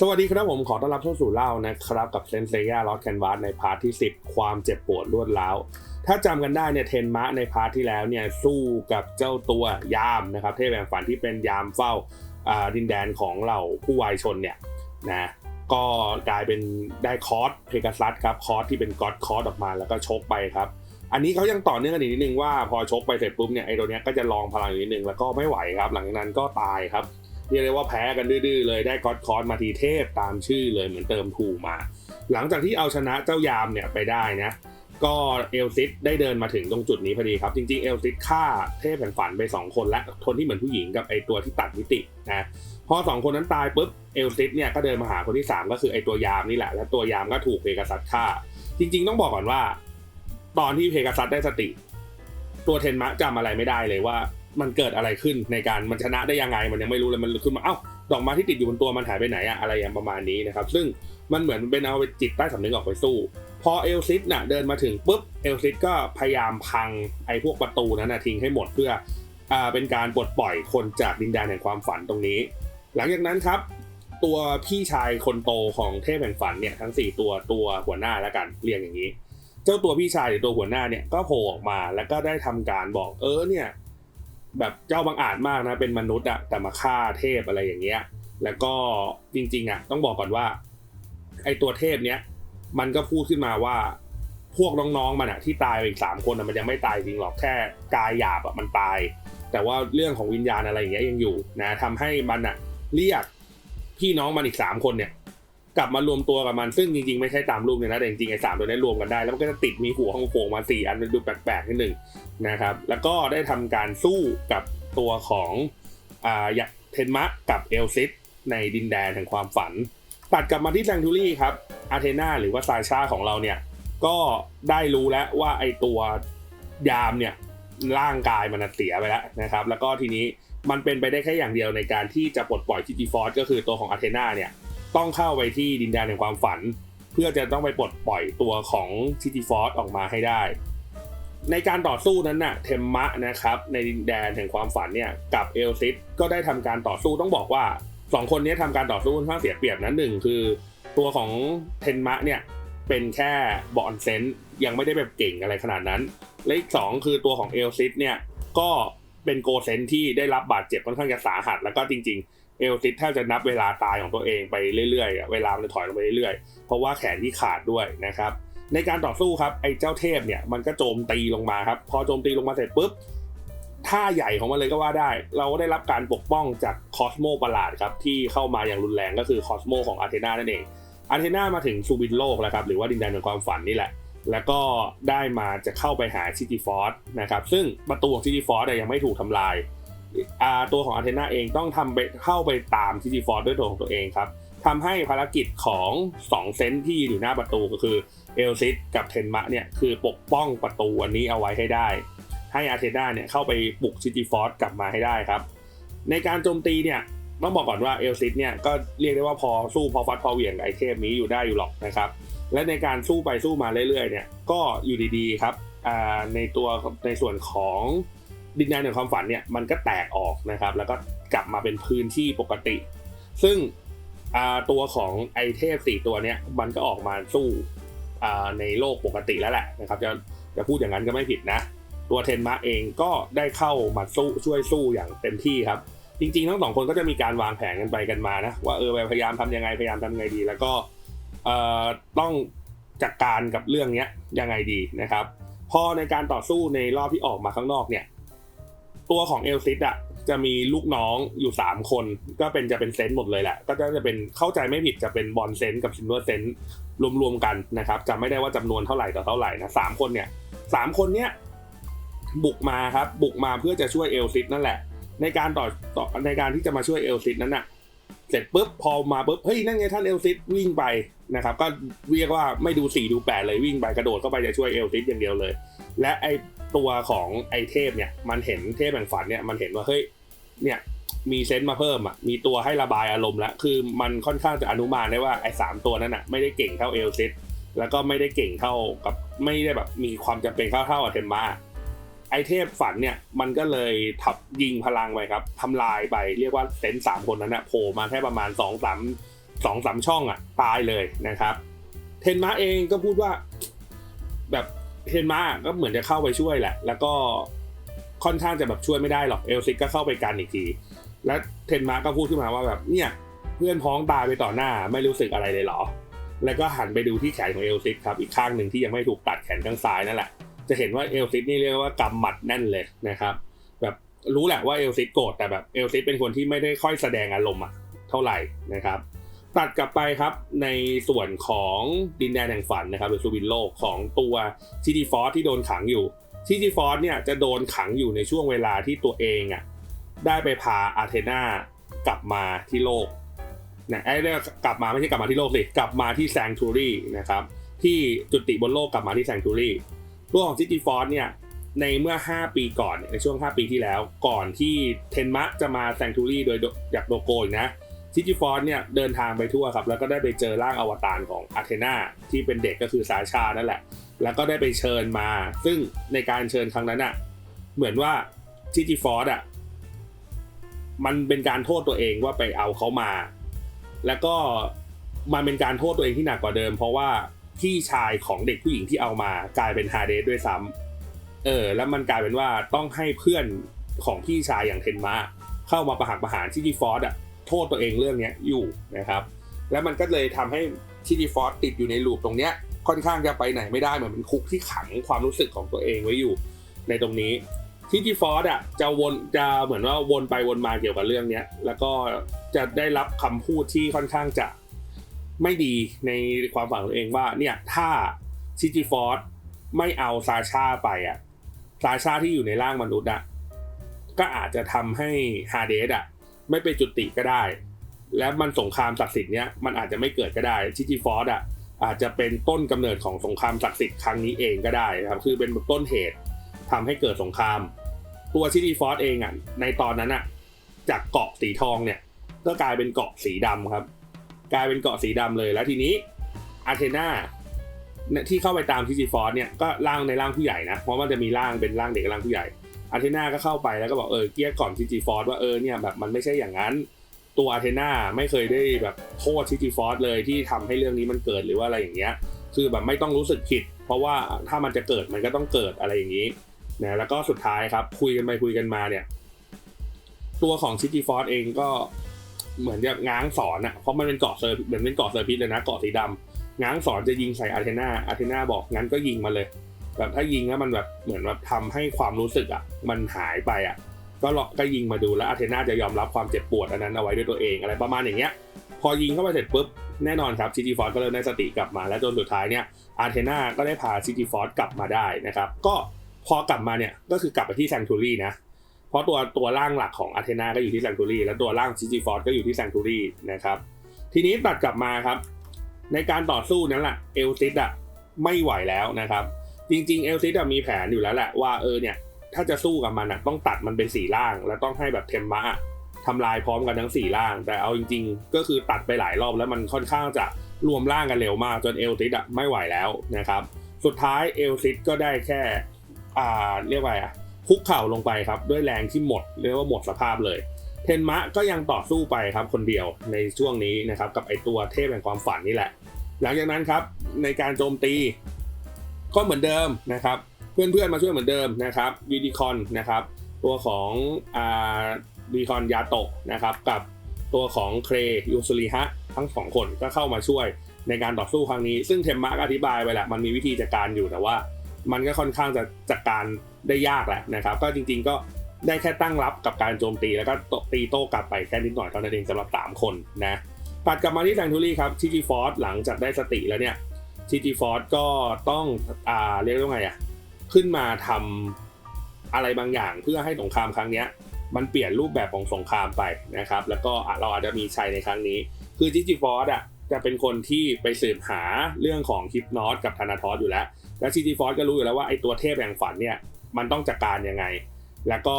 สวัสดีครับผมขอต้อนรับเข้าสู่เล่านะครับ กับเซนเซียลอสแคนวาสในพาร์ทที่ 10 ความเจ็บปวดรวดร้าว ถ้าจำกันได้เนี่ยเทนมะในพาร์ทที่แล้วเนี่ยสู้กับเจ้าตัวยามนะครับเทพแห่งฝันที่เป็นยามเฝ้าดินแดนของเหล่าผู้วายชนเนี่ยนะก็กลายเป็นได้คอร์สเพกัสซัสครับคอร์สที่เป็นก็อดคอร์สออกมาแล้วก็ชกไปครับอันนี้เขายังต่อเนื่องกันอีกนิดนึงว่าพอชกไปเสร็จปุ๊บเนี่ยไอ้ตัวเนี้ยก็จะลองพลังอยู่นิดนึงแล้วก็ไม่ไหวครับ หลังจากนั้นก็ตายครับ เรียกได้ว่าแพ้กันดื้อๆเลยได้ก็อดคอร์สมาทีเทพตามชื่อเลยเหมือนเติมถูมา หลังจากที่เอาชนะเจ้ายามเนี่ยไปได้นะก็เอลซิสได้เดินมาถึงตรงจุดนี้พอดีครับ จริงๆเอลซิสฆ่าเทพแห่งฝันไป 2 คนและคนที่เหมือนผู้หญิงกับไอตัวที่ตัดมิตินะพอสองคนนั้นตายปุ๊บเอลซิสเนี่ยก็เดินมาหาคนที่ 3 ก็คือไอตัวยามนี่แหละ แล้วตัวยามก็ถูกเพกาซัสฆ่า จริงๆต้องบอกก่อนว่า ตอนที่เพกาซัสได้สติ ตัวเทนมะจำอะไรไม่ได้เลยว่า มันเกิดอะไรขึ้นในการมันชนะได้ยังไงมันยังไม่รู้เลยมันขึ้นมาเอ้าดอกไม้ที่ติดอยู่บนตัวมันหายไปไหนอะอะไรอย่างประมาณนี้นะครับ ซึ่งมันเหมือนเป็นเอาไปจิตใต้สำนึกออกไปสู้ พอเอลซิสน่ะเดินมาถึงปุ๊บเอลซิสก็พยายามพังไอ้พวกประตูนั้นนะทิ้งให้หมดเพื่ออ่าเป็นการปลดปล่อยคนจากดินแดนแห่งความฝันตรงนี้ หลังจากนั้นครับ ตัวพี่ชายคนโตของเทพแห่งฝันเนี่ยทั้ง 4 ตัวตัวหัวหน้าแล้วกันเรียกอย่างนี้ เจ้าตัวพี่ชายหรือตัวหัวหน้าเนี่ยก็โผล่ออกมาแล้วก็ได้ทำการบอกเออเนี่ย แบบเจ้าบังอาจมากนะ เป็นมนุษย์อะแต่มาฆ่าเทพอะไรอย่างเงี้ย แล้วก็จริงๆอะต้องบอกก่อนว่า ไอตัวเทพเนี้ยมันก็พูดขึ้นมาว่าพวกน้องๆมันอะที่ตายไปอีกสามคนมันยังไม่ตายจริงหรอกแค่กายหยาบอะมันตาย แต่ว่าเรื่องของวิญญาณอะไรอย่างเงี้ยยังอยู่นะทำให้มันอะเรียกพี่น้องมันอีกสามคนเนี่ย กลับมารวมตัวกับมันซึ่งจริงๆไม่ใช่ตามรูปเนี่ยนะแต่จริงๆไอ้สามตัวนี้รวมกันได้ แล้วมันก็จะติดมีหัวของโผงมาสี่อันมันดูแปลกๆนิดหนึ่งนะครับ แล้วก็ได้ทำการสู้กับตัวของอ่าเทนมะกับเอลซิสในดินแดนแห่งความฝัน ตัดกลับมาที่แซงทูรี่ครับอาเทนาหรือว่าซาชาของเราเนี่ยก็ได้รู้แล้วว่าไอตัวยามเนี่ยร่างกายมันเสียไปแล้วนะครับ แล้วก็ทีนี้มันเป็นไปได้แค่อย่างเดียวในการที่จะปลดปล่อยจิจิฟอร์ก็คือตัวของอาเทนาเนี่ย ต้องเข้าไปที่ดินแดนแห่งความฝัน เพื่อจะต้องไปปลดปล่อยตัวของชิติฟอร์ออกมาให้ได้ ในการต่อสู้นั้นน่ะเทมมะนะครับในดินแดนแห่งความฝันเนี่ยกับเอลซิสก็ได้ทำการต่อสู้ต้องบอกว่าสองคนนี้ทำการต่อสู้ค่อนข้างเสียเปรียบนะหนึ่งคือ ตัวของเทนมะเนี่ยเป็นแค่บอลเซนต์ยังไม่ได้แบบเก่งอะไรขนาดนั้น และอีกสองคือตัวของเอลซิสเนี่ยก็เป็นโกเซนที่ได้รับบาดเจ็บค่อนข้างจะสาหัส แล้วก็จริง เอลซิสแทบจะนับเวลาตายของตัวเองไปเรื่อยๆ เวลามันถอยลงไปเรื่อยๆ เพราะว่าแขนที่ขาดด้วยนะครับ ในการต่อสู้ครับไอ้เจ้าเทพเนี่ยมันก็โจมตีลงมาครับ พอโจมตีลงมาเสร็จปุ๊บท่าใหญ่ของมันเลยก็ว่าได้ เราก็ได้รับการปกป้องจากคอสโมประหลาดครับที่เข้ามาอย่างรุนแรงก็คือคอสโมของอาเทนานั่นเองอาเทนามาถึงซูบินโลกแล้วครับหรือว่าดินแดนแห่งความฝันนี่แหละ แล้วก็ได้มาจะเข้าไปหาซิติฟอร์สนะครับซึ่งประตูของซิติฟอร์สยังไม่ถูกทำลาย ตัวของอาเทนาเองต้องทำไปเข้าไปตามซิติฟอร์ด้วยตัวของตัวเองครับทำให้ภารกิจของ2เซนที่อยู่หน้าประตูก็คือเอลซิสกับเทนมะเนี่ยคือปกป้องประตูอันนี้เอาไว้ให้ได้ ให้อาเทนาเนี่ยเข้าไปปลุกซิติฟอร์กลับมาให้ได้ครับ ในการโจมตีเนี่ยต้องบอกก่อนว่าเอลซิสเนี่ยก็เรียกได้ว่าพอสู้พอฟัดพอเหวี่ยงไอเทพนี้อยู่ได้อยู่หรอกนะครับ และในการสู้ไปสู้มาเรื่อยๆเนี่ยก็อยู่ดีๆครับในตัวในส่วนของ ดินแดนแห่งความฝันเนี่ยมันก็แตกออกนะครับ แล้วก็กลับมาเป็นพื้นที่ปกติ ซึ่งตัวของไอเทพสี่ตัวเนี่ยมันก็ออกมาสู้ในโลกปกติแล้วแหละนะครับจะจะพูดอย่างนั้นก็ไม่ผิดนะ ตัวเทนมาเองก็ได้เข้ามาสู้ช่วยสู้อย่างเต็มที่ครับ จริงๆ ทั้งสองคนก็จะมีการวางแผนกันไปกันมานะว่าเออพยายามทำยังไงพยายามทำยังไงดี แล้วก็ต้องจัดการกับเรื่องนี้ยังไงดีนะครับ พอในการต่อสู้ในรอบที่ออกมาข้างนอกเนี่ย ตัวของเอลซิสอะจะมีลูกน้องอยู่ 3 คน ก็เป็นจะเป็นเซนต์หมดเลยแหละ ก็จะเป็นเข้าใจไม่ผิดจะเป็นบอลเซนต์กับซิลเวอร์เซนต์รวมๆกันนะครับจะไม่ได้ว่าจำนวนเท่าไหร่ต่อเท่าไหร่นะสามคนเนี่ยสามคนเนี้ยบุกมาครับบุกมาเพื่อจะช่วยเอลซิสนั่นแหละ ในการต่อต่อในการที่จะมาช่วยเอลซิสนั้นน่ะเสร็จปุ๊บพอมาปุ๊บเฮ้ยนั่นไงท่านเอลซิสวิ่งไปนะครับก็เรียกว่าไม่ดูสี่ดูแปดเลยวิ่งไปกระโดดเข้าไปจะช่วยเอลซิสอย่างเดียวเลย และไอ ตัวของไอเทพเนี่ยมันเห็นเทพแห่งฝันเนี่ยมันเห็นว่าเฮ้ยเนี่ยมีเซนต์มาเพิ่มอะมีตัวให้ระบายอารมณ์แล้วคือมันค่อนข้างจะอนุมานได้ว่าไอสามตัวนั้นอะไม่ได้เก่งเท่าเอลซิสแล้วก็ไม่ได้เก่งเท่ากับไม่ได้แบบมีความจำเป็นเท่าเท่ากัเทมมาไอเทพฝันเนี่ยมันก็เลยทับยิงพลังไปครับทำลายไปเรียกว่าเซนส์สามคนนั้นนะโผล่มาแค่ประมาณสองสามสองสามช่องอะตายเลยนะครับ เทนมาเองก็พูดว่าแบบ เทนมาก็เหมือนจะเข้าไปช่วยแหละ แล้วก็ค่อนข้างจะแบบช่วยไม่ได้หรอกเอลซิกก็เข้าไปกันอีกที แล้วเทนมาก็พูดขึ้นมาว่าแบบเนี่ยเพื่อนพ้องตายไปต่อหน้าไม่รู้สึกอะไรเลยเหรอ แล้วก็หันไปดูที่แขนของเอลซิกครับอีกข้างหนึ่งที่ยังไม่ถูกตัดแขนข้างซ้ายนั่นแหละจะเห็นว่าเอลซิกนี่เรียกว่ากำหมัดแน่นเลยนะครับ แบบรู้แหละว่าเอลซิกโกรธแต่แบบเอลซิกเป็นคนที่ไม่ได้ค่อยแสดงอารมณ์อะเท่าไหร่นะครับ ตัดกลับไปครับในส่วนของดินแดนแห่งฝันนะครับหรือซูวินโลกของตัวทีดีฟอสที่โดนขังอยู่ทีดีฟอสเนี่ยจะโดนขังอยู่ในช่วงเวลาที่ตัวเองอะได้ไปพาอาเทนากลับมาที่โลกนะไอ้เรื่องกลับมาไม่ใช่กลับมาที่โลกสิกลับมาที่แซงทูรี่นะครับที่จุติบนโลกกลับมาที่แซงทูรี่ตัวของซิตี้ฟอสเนี่ยในเมื่อ 5 ปีก่อนในช่วง 5 ปีที่แล้ว ก่อนที่เทนมะจะมาแซงทูรี่โดยจากโดโกอีกนะ ซิจิฟอร์เนี่ยเดินทางไปทั่วครับ แล้วก็ได้ไปเจอร่างอวตารของอาเทนาที่เป็นเด็กก็คือซาชานั่นแหละ แล้วก็ได้ไปเชิญมา ซึ่งในการเชิญครั้งนั้นอะเหมือนว่าซิจิฟอร์อะมันเป็นการโทษตัวเองว่าไปเอาเขามา แล้วก็มันเป็นการโทษตัวเองที่หนักกว่าเดิม เพราะว่าพี่ชายของเด็กผู้หญิงที่เอามากลายเป็นฮาเดสด้วยซ้ำเออ แล้วมันกลายเป็นว่าต้องให้เพื่อนของพี่ชายอย่างเทนมาเข้ามาประหักประหารซิจิฟอร์อะ โทษตัวเองเรื่องนี้อยู่นะครับ แล้วมันก็เลยทำให้ชิดีฟอสติดอยู่ในลูปตรงเนี้ยค่อนข้างจะไปไหนไม่ได้เหมือนเป็นคุกที่ขังความรู้สึกของตัวเองไว้อยู่ ในตรงนี้ชิดีฟอสอะจะวนจะเหมือนว่าวนไปวนมาเกี่ยวกับเรื่องเนี้ยแล้วก็จะได้รับคำพูดที่ค่อนข้างจะไม่ดีในความฝันของตัวเองว่าเนี่ยถ้าชิดีฟอสไม่เอาซาชาไปอะซาชาที่อยู่ในร่างมนุษย์อะก็อาจจะทำให้ฮาเดสอะ ไม่ไปจุติก็ได้ และมันสงครามศักดิ์สิทธิ์เนี้ยมันอาจจะไม่เกิดก็ได้ชิจิฟอร์อะอาจจะเป็นต้นกำเนิดของสงครามศักดิ์สิทธิ์ครั้งนี้เองก็ได้นะครับคือเป็นต้นเหตุทำให้เกิดสงคราม ตัวชิจิฟอร์เองอะในตอนนั้นอะจากเกาะสีทองเนี่ยก็กลายเป็นเกาะสีดำครับ กลายเป็นเกาะสีดำเลยแล้วทีนี้อาเทนาที่เข้าไปตามชิจิฟอร์เนี่ยก็ร่างในร่างผู้ใหญ่นะเพราะมันจะมีร่างเป็นร่างเด็กกับร่างผู้ใหญ่ อาเทน่าก็เข้าไปแล้วก็บอกเออเกี้ยก่อมชิจิฟอร์ดว่าเออเนี่ยแบบมันไม่ใช่อย่างนั้น ตัวอาเทน่าไม่เคยได้แบบโทษชิจิฟอร์ดเลยที่ทำให้เรื่องนี้มันเกิดหรือว่าอะไรอย่างเงี้ย คือแบบไม่ต้องรู้สึกผิด เพราะว่าถ้ามันจะเกิดมันก็ต้องเกิดอะไรอย่างนี้นะแล้วก็สุดท้ายครับคุยกันไปคุยกันมาเนี่ย ตัวของชิจิฟอร์ดเองก็เหมือนจะง้างสอนอะเพราะมันเป็นเกาะเซอร์เหมือนเป็นเกาะเซอร์พิษเลยนะเกาะสีดำง้างสอนจะยิงใส่อาเทน่าอาเทน่าบอกงั้นก็ยิงมาเลย แบบถ้ายิงแล้วมันแบบเหมือนแบบทำให้ความรู้สึกอะ มันหายไปอะ ก็ลองก็ยิงมาดูแล้วอาเทนาจะยอมรับความเจ็บปวดอันนั้นเอาไว้ด้วยตัวเองอะไรประมาณอย่างเงี้ย พอยิงเข้าไปเสร็จปุ๊บแน่นอนครับซิตี้ฟอร์ก็เริ่มได้สติกลับมา และจนสุดท้ายเนี่ยอาเทนาก็ได้พาซิตี้ฟอร์กลับมาได้นะครับก็พอกลับมาเนี่ยก็คือกลับไปที่แซงทูรี่นะเพราะตัวตัวร่างหลักของอาเทนาก็อยู่ที่แซงทูรี่แล้วตัวร่างซิตี้ฟอร์ก็อยู่ที่แซงทูรี่นะครับทีนี้ตัดกลับมาครับ ในการต่อสู้นั้นแหละเอลซิสอะไม่ไหวแล้วนะครับ จริงๆเอลซิสมีแผนอยู่แล้วแหละว่าเออเนี่ย ถ้าจะสู้กับมันอะต้องตัดมันเป็นสี่ล่าง แล้วต้องให้แบบเทมมะทำลายพร้อมกันทั้งสี่ล่าง แต่เอาจริง ๆ ก็คือตัดไปหลายรอบแล้วมันค่อนข้างจะรวมร่างกันเร็วมากจนเอลซิสอะไม่ไหวแล้วนะครับ สุดท้ายเอลซิสก็ได้แค่อ่าเรียกว่าอะคุกเข่าลงไปครับด้วยแรงที่หมดเรียกว่าหมดสภาพเลย เทนมะก็ยังต่อสู้ไปครับคนเดียวในช่วงนี้นะครับกับไอตัวเทพแห่งความฝันนี่แหละ หลังจากนั้นครับในการโจมตี ก็เหมือนเดิมนะครับ เพื่อนๆมาช่วยเหมือนเดิมนะครับยูนิคอนนะครับ ตัวของอ่ายูนิคอนยาโตะนะครับ กับตัวของเครยูสุริฮะทั้งสองคนก็เข้ามาช่วยในการต่อสู้ครั้งนี้ ซึ่งเทมมะก็อธิบายไปแหละมันมีวิธีจัดการอยู่แต่ว่า มันก็ค่อนข้างจะจัดการได้ยากแหละนะครับ ก็จริงๆก็ได้แค่ตั้งรับกับการโจมตีแล้วก็ตีโต้กลับไปแค่นิดหน่อยเท่านั้นเองสำหรับ 3 คนนะตัดกลับมาที่แซงทูรี่ครับชิจิฟอร์ดหลังจากได้สติแล้วเนี่ย ชิจิฟอร์ก็ต้องอ่าเรียกว่าไงอะขึ้นมาทำอะไรบางอย่างเพื่อให้สงครามครั้งนี้มันเปลี่ยนรูปแบบของสงครามไปนะครับ แล้วก็เราอาจจะมีชัยในครั้งนี้ คือจิจิฟอร์ดอะจะเป็นคนที่ไปสืบหาเรื่องของฮิปนอสกับธนาทอสอยู่แล้ว แล้วจิจิฟอร์ก็รู้อยู่แล้วว่าไอ้ตัวเทพแห่งฝันเนี่ยมันต้องจัดการยังไง แล้วก็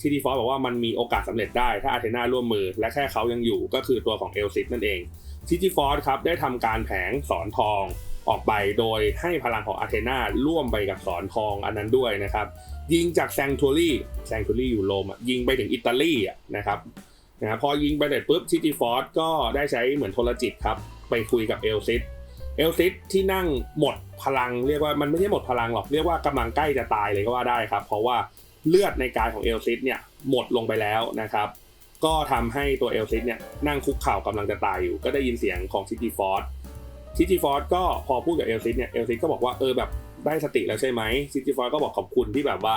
ชิติฟอสบอกว่ามันมีโอกาสสำเร็จได้ถ้าอาเทนาร่วมมือ และแค่เขายังอยู่ก็คือตัวของเอลซิสนั่นเอง ชิติฟอสครับได้ทำการแผงสอนทองออกไปโดยให้พลังของอาเทนาร่วมไปกับสอนทองอันนั้นด้วยนะครับ ยิงจากแซงทูรี่แซงทูรี่อยู่โรมยิงไปถึงอิตาลีนะครับนะบพอยิงไปเสร็จปุ๊บชิติฟอร์สก็ได้ใช้เหมือนโทรจิตครับ ไปคุยกับเอลซิสเอลซิสที่นั่งหมดพลังเรียกว่ามันไม่ใช่หมดพลังหรอกเรียกว่ากำลังใกล้จะตายเลยก็ว่าได้ครับ เพราะว่าเลือดในกายของเอลซิสเนี่ยหมดลงไปแล้วนะครับ ก็ทำให้ตัวเอลซิสเนี่ยนั่งคุกเข่ากำลังจะตายอยู่ ก็ได้ยินเสียงของชิติฟอร์สชิติฟอร์สก็พอพูดกับเอลซิสเนี่ยเอลซิสก็บอกว่าเออแบบได้สติแล้วใช่ไหมชิติฟอร์สก็บอกขอบคุณที่แบบว่า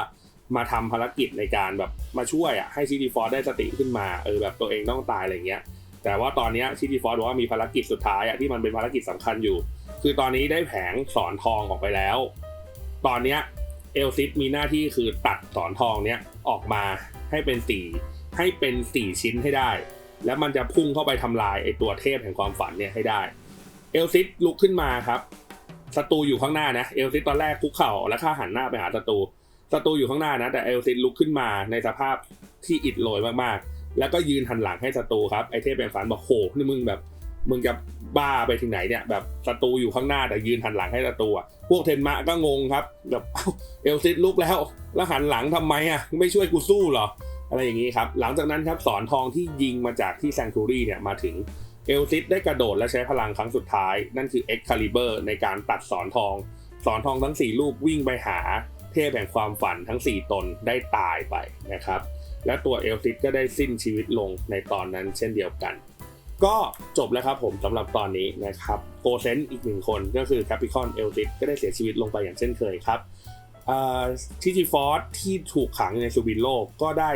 มาทำภารกิจในการแบบมาช่วยอะให้ชิติฟอร์ดได้สติขึ้นมาเออแบบตัวเองต้องตายอะไรเงี้ยแต่ว่าตอนนี้ยชิติฟอร์บอกว่ามีภารกิจสุดท้ายอะที่มันเป็นภารกิจสำคัญอยู่ คือตอนนี้ได้แผงสอนทองออกไปแล้ว ตอนเนี้ยเอลซิสมีหน้าที่คือตัดสอนทองเนี้ยออกมาให้เป็นสี ให้เป็นสี่ชิ้นให้ได้ แล้วมันจะพุ่งเข้าไปทำลายไอตัวเทพแห่งความฝันเนี่ยให้ได้ เอลซิสลุกขึ้นมาครับศัตรูอยู่ข้างหน้านะเอลซิสตอนแรกคุกเข่าแล้วข้าหันหน้าไปหาศัตรูศัตรูอยู่ข้างหน้านะแต่เอลซินลุกขึ้นมาในสภาพที่อิดโรยมากๆ แล้วก็ยืนหันหลังให้ศัตรูครับไอเทพเป็นฝันบอกโหนี่มึงแบบมึงจะบ้าไปถึงไหนเนี่ยแบบศัตรูอยู่ข้างหน้าแต่ยืนหันหลังให้ศัตรูอะพวกเทนมะก็งงครับแบบเอลซินลุกแล้วแล้วหันหลังทำไมอะไม่ช่วยกูสู้เหรอ อะไรอย่างนี้ครับ หลังจากนั้นครับสอนทองที่ยิงมาจากที่แซงทูรี่เนี่ยมาถึงเอลซิสได้กระโดดและใช้พลังครั้งสุดท้าย นั่นคือเอ็กคาลิเบอร์ในการตัดสอนทอง สอนทองทั้ง 4 ลูกวิ่งไปหา เทพแห่งความฝันทั้ง 4 ตนได้ตายไปนะครับ และตัวเอลซิสก็ได้สิ้นชีวิตลงในตอนนั้นเช่นเดียวกัน ก็จบแล้วครับผมสำหรับตอนนี้นะครับโกเซนอีกหนึ่งคนก็คือแคปิคอนเอลซิสก็ได้เสียชีวิตลงไปอย่างเช่นเคยครับ ทิจิฟอสที่ถูกขังในชูบินโลกก็ได้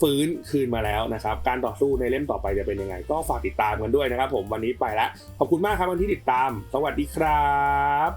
ฟื้นคืนมาแล้วนะครับ การต่อสู้ในเล่มต่อไปจะเป็นยังไง ก็ฝากติดตามกันด้วยนะครับผมวันนี้ไปแล้ว ขอบคุณมากครับวันที่ติดตาม สวัสดีครับ